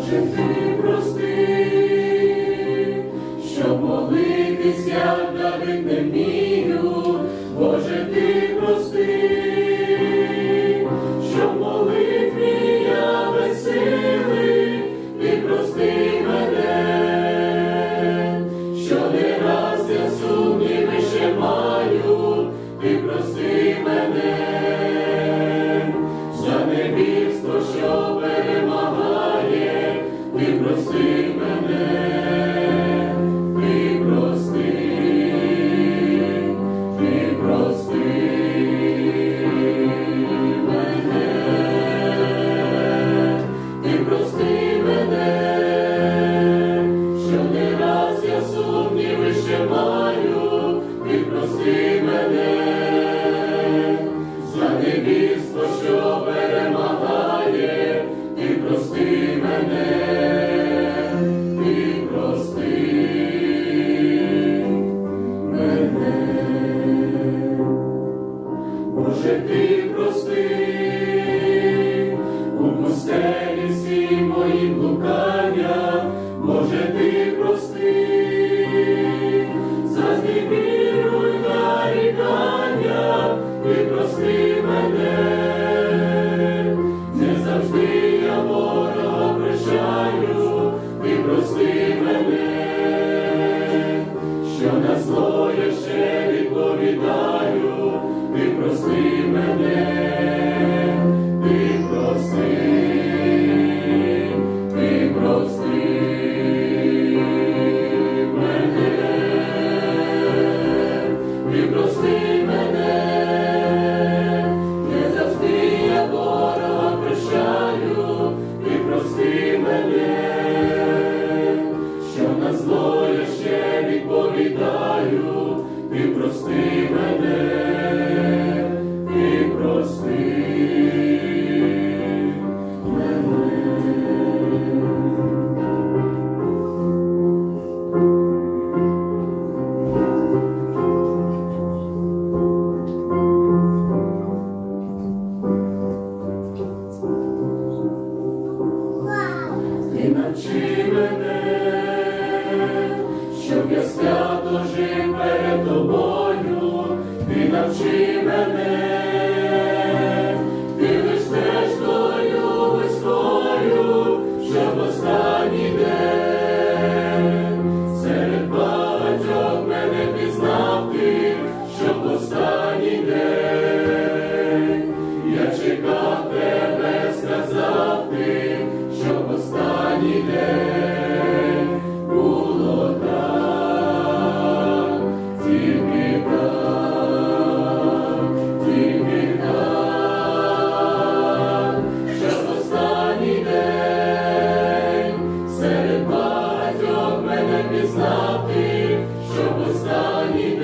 Боже, ти прости. sing and і навчи мене, щоб я свято жив перед тобою, і навчи мене. пізнати, щоб останній